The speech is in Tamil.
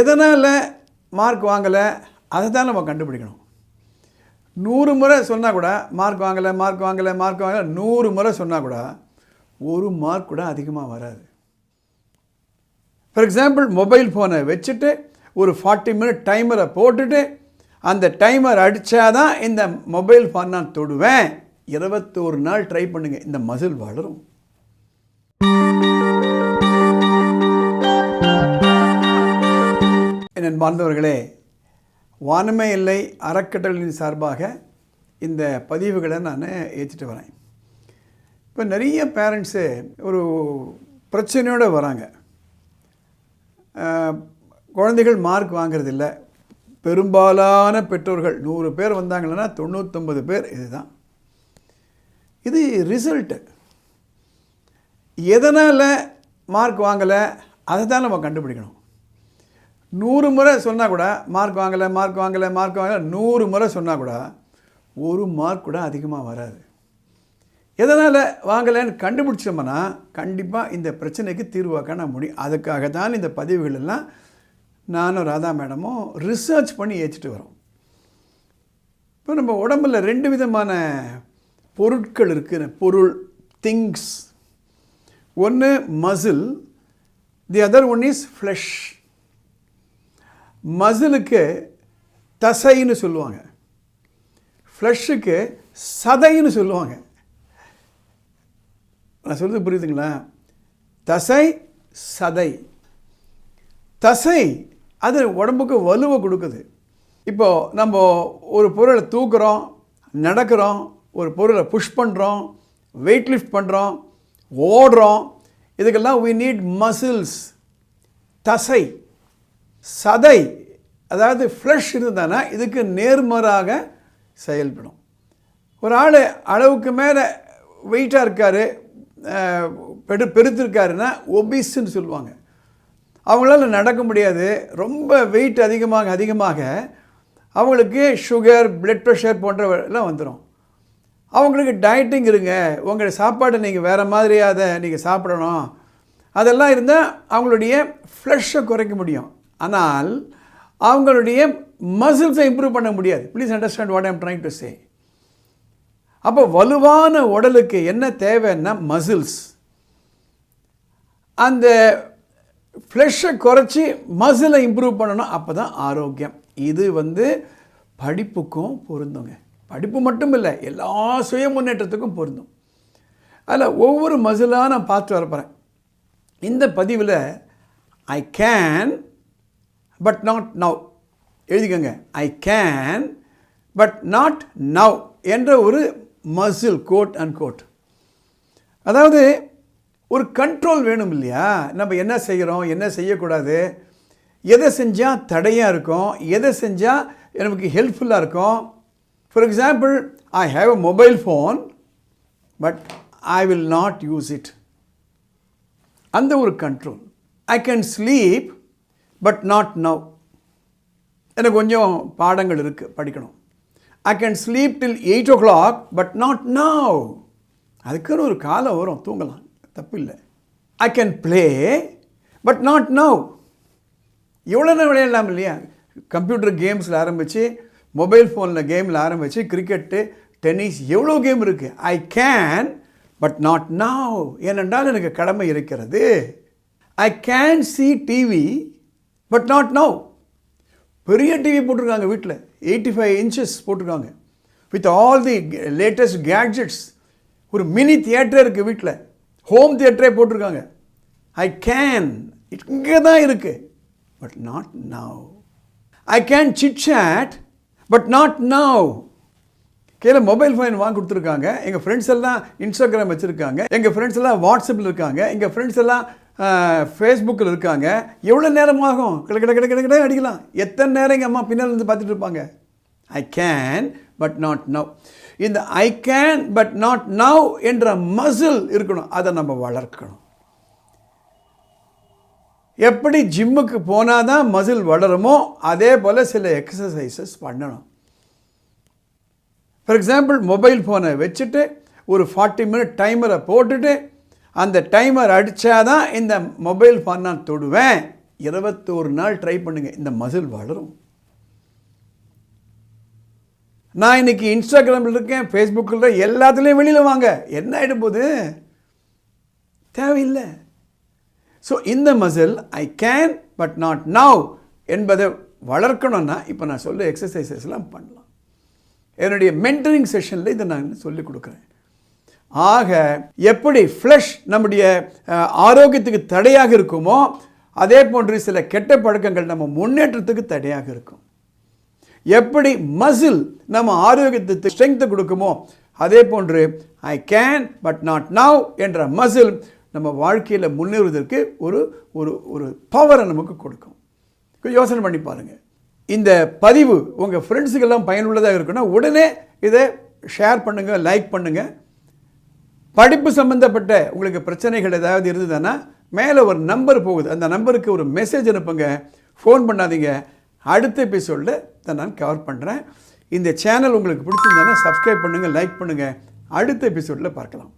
எதனால் மார்க் வாங்கலை அதை தான் நம்ம கண்டுபிடிக்கணும். நூறு முறை சொன்னால் கூட மார்க் வாங்கலை மார்க் வாங்கலை மார்க் வாங்கலை நூறு முறை சொன்னால் கூட ஒரு மார்க் கூட அதிகமாக வராது. ஃபார் எக்ஸாம்பிள் மொபைல் ஃபோனை வச்சுட்டு ஒரு ஃபார்ட்டி மினிட் டைமரை போட்டுட்டு அந்த டைமர் அடித்தாதான் இந்த மொபைல் ஃபோன் நான் தொடுவேன். இருபத்தோரு நாள் ட்ரை பண்ணுங்கள் இந்த மசில் வளரும். என் வாழ்ந்தவர்களே வானமே இல்லை அறக்கட்டளையின் சார்பாக இந்த பதிவுகளை நான் ஏற்றிட்டு வரேன். இப்போ நிறைய பேரண்ட்ஸு ஒரு பிரச்சனையோடு வராங்க. குழந்தைகள் மார்க் வாங்குறதில்ல. பெரும்பாலான பெற்றோர்கள் நூறு பேர் வந்தாங்கன்னா தொண்ணூத்தொம்பது பேர் இதுதான். இது ரிசல்ட்டு எதனால் மார்க் வாங்கலை அதை தான் நம்ம கண்டுபிடிக்கணும். நூறு முறை சொன்னால் கூட மார்க் வாங்கலை மார்க் வாங்கலை மார்க் வாங்கலை நூறு முறை சொன்னால் கூட ஒரு மார்க் கூட அதிகமாக வராது. எதனால் வாங்கலைன்னு கண்டுபிடிச்சோம்னா கண்டிப்பாக இந்த பிரச்சனைக்கு தீர்வாக்க நான் முடியும் அதுக்காக தான் இந்த பதிவுகளெல்லாம் நானும் ராதா மேடமும் ரிசர்ச் பண்ணி ஏற்றிட்டு வரோம். இப்போ நம்ம உடம்புல ரெண்டு விதமான பொருட்கள் இருக்குது பொருள் திங்ஸ் ஒன்று muscle the other one is flush மசிலுக்கு தசைன்னு சொல்லுவாங்க. ஃப்ளஷுக்கு சதைன்னு சொல்லுவாங்க. நான் சொல்கிறது புரியுதுங்களா? தசை சதை. தசை அது உடம்புக்கு வலுவை கொடுக்குது. இப்போ நம்ம ஒரு பொருளை தூக்குறோம் நடக்கிறோம் ஒரு பொருளை புஷ் பண்ணுறோம் வெயிட் லிஃப்ட் பண்ணுறோம் ஓடுறோம் இதுக்கெல்லாம் வி நீட் மசில்ஸ் தசை. சதை அதாவது ஃப்ளஷ் இருந்தானா இதுக்கு நேர்மாறாக செயல்படும். ஒரு ஆள் அளவுக்கு மேலே வெயிட்டாக இருக்கார் பெரு பெருத்திருக்காருன்னா ஒபிஸ்ன்னு சொல்லுவாங்க. அவங்களால நடக்க முடியாது. ரொம்ப வெயிட் அதிகமாக அதிகமாக அவங்களுக்கு சுகர் பிளட் ப்ரெஷர் போன்றவெல்லாம் வந்துடும் அவங்களுக்கு டயட்டிங் இருங்க. உங்கள் சாப்பாடை நீங்கள் வேறு மாதிரியாக அதை நீங்கள் சாப்பிடணும். அதெல்லாம் இருந்தால் அவங்களுடைய ஃப்ளஷை குறைக்க முடியும். ஆனால் அவங்களுடைய மசில்ஸை இம்ப்ரூவ் பண்ண முடியாது. Please understand what I'm trying to say அப்போ வலுவான உடலுக்கு என்ன தேவைன்னா மசில்ஸ் அந்த ஃப்ளெஷ்ஷை குறைச்சி மசிலை இம்ப்ரூவ் பண்ணணும் அப்போ தான் ஆரோக்கியம். இது வந்து படிப்புக்கும் பொருந்துங்க. படிப்பு மட்டும் இல்லை எல்லா சுய முன்னேற்றத்துக்கும் பொருந்தும். அதில் ஒவ்வொரு மசிலாக நான் பார்த்து வரப்போகிறேன் இந்த பதிவில் I can but not now எழுதிக்கோங்க. I can but not now என்ற ஒரு மசில் கோட் அண்ட் கோட் அதாவது ஒரு கண்ட்ரோல் வேணும் இல்லையா? நம்ம என்ன செய்கிறோம்? என்ன செய்யக்கூடாது? எதை செஞ்சால் தடையாக இருக்கும்? எதை செஞ்சால் நமக்கு ஹெல்ப்ஃபுல்லாக இருக்கும்? For example I have a mobile phone but I will not use it அந்த ஒரு control I can sleep but not now எனக்கு கொஞ்சம் பாடங்கள் இருக்குது படிக்கணும். I can sleep till eight o'clock but not now அதுக்குன்னு ஒரு காலம் வரும் தூங்கலாம். தப்பு இல்லை I can play but not now எவ்வளோ நேரம் விளையாடலாம் இல்லையா? கம்ப்யூட்டர் கேம்ஸில் ஆரம்பித்து மொபைல் ஃபோனில் கேமில் ஆரம்பித்து கிரிக்கெட்டு டென்னிஸ் எவ்வளோ கேம் இருக்குது I can but not now ஏனென்றால் எனக்கு கடமை இருக்கிறது. I can see TV but not now பெரிய டிவி போட்டிருக்காங்க வீட்டில் எயிட்டி ஃபைவ் இன்ச்சஸ் போட்டிருக்காங்க. With all the latest gadgets ஒரு மினி தியேட்டர் இருக்குது வீட்டில் ஹோம் தியேட்டரே போட்டிருக்காங்க. ஐ கேன் இங்கே தான் இருக்குது but not now I can sit chat but not now கீழே மொபைல் ஃபோன் வாங்கி கொடுத்துருக்காங்க. எங்கள் ஃப்ரெண்ட்ஸ் எல்லாம் இன்ஸ்டாகிராம் வச்சுருக்காங்க. எங்கள் ஃப்ரெண்ட்ஸ் எல்லாம் வாட்ஸ்அப்பில் இருக்காங்க. எங்கள் ஃப்ரெண்ட்ஸ் எல்லாம் ஃபேஸ்புக்கில் இருக்காங்க. எவ்வளோ நேரம் ஆகும் கிட கிட கிட கிட அடிக்கலாம். எத்தனை நேரம் எங்கள் அம்மா பின்னால் இருந்து பார்த்துட்டு இருப்பாங்க? I can but not now இந்த I can but not now என்ற மசில் இருக்கணும். அதை நம்ம வளர்க்கணும். எப்படி ஜிம்முக்கு போனால் தான் மசில் வளருமோ அதே போல் சில எக்ஸசைசஸ் பண்ணணும். ஃபார் எக்ஸாம்பிள் மொபைல் ஃபோனை வச்சுட்டு ஒரு ஃபார்ட்டி மினிட் டைமரை போட்டுட்டு அந்த டைமர் அடித்தாதான் இந்த மொபைல் ஃபோன் நான் தொடுவேன். இருபத்தோரு நாள் ட்ரை பண்ணுங்கள் இந்த மசில் வளரும். நான் இன்னைக்கு இன்ஸ்டாகிராமில் இருக்கேன் ஃபேஸ்புக்கில் எல்லாத்துலேயும் வெளியில் வாங்க. என்ன ஆகிடும் போது? தேவையில்லை. ஸோ இந்த muscle I can but not now என்பதை வளர்க்கணும்னா இப்போ நான் சொல்ல எக்ஸசைசஸ்லாம் பண்ணலாம். என்னுடைய மென்டரிங் செஷனில் இதை நான் சொல்லிக் கொடுக்குறேன். ஆக எப்படி ஃப்ளஷ் நம்முடைய ஆரோக்கியத்துக்கு தடையாக இருக்குமோ அதே போன்று சில கெட்ட பழக்கங்கள் நம்ம முன்னேற்றத்துக்கு தடையாக இருக்கும். எப்படி மசில் நம்ம ஆரோக்கியத்துக்கு ஸ்ட்ரென்த்து கொடுக்குமோ அதே போன்று I can but not now என்ற மசில் நம்ம வாழ்க்கையில் முன்னேறுவதற்கு ஒரு ஒரு ஒரு பவரை நமக்கு கொடுக்கும். கொஞ்சம் யோசனை பண்ணி பாருங்கள் இந்த பதிவு உங்கள் ஃப்ரெண்ட்ஸுக்கெல்லாம் பயனுள்ளதாக இருக்குன்னா உடனே இதை ஷேர் பண்ணுங்கள் லைக் பண்ணுங்கள் படிப்பு சம்மந்தப்பட்ட உங்களுக்கு பிரச்சனைகள் ஏதாவது இருந்ததுன்னா மேலே ஒரு நம்பர் போகுது. அந்த நம்பருக்கு ஒரு மெசேஜ் அனுப்புங்க. ஃபோன் பண்ணாதீங்க. அடுத்த எபிசோடில் இதை நான் கவர் பண்ணுறேன் இந்த சேனல் உங்களுக்கு பிடிச்சிருந்தேன்னா சப்ஸ்கிரைப் பண்ணுங்கள் லைக் பண்ணுங்கள் அடுத்த எபிசோடில் பார்க்கலாம்.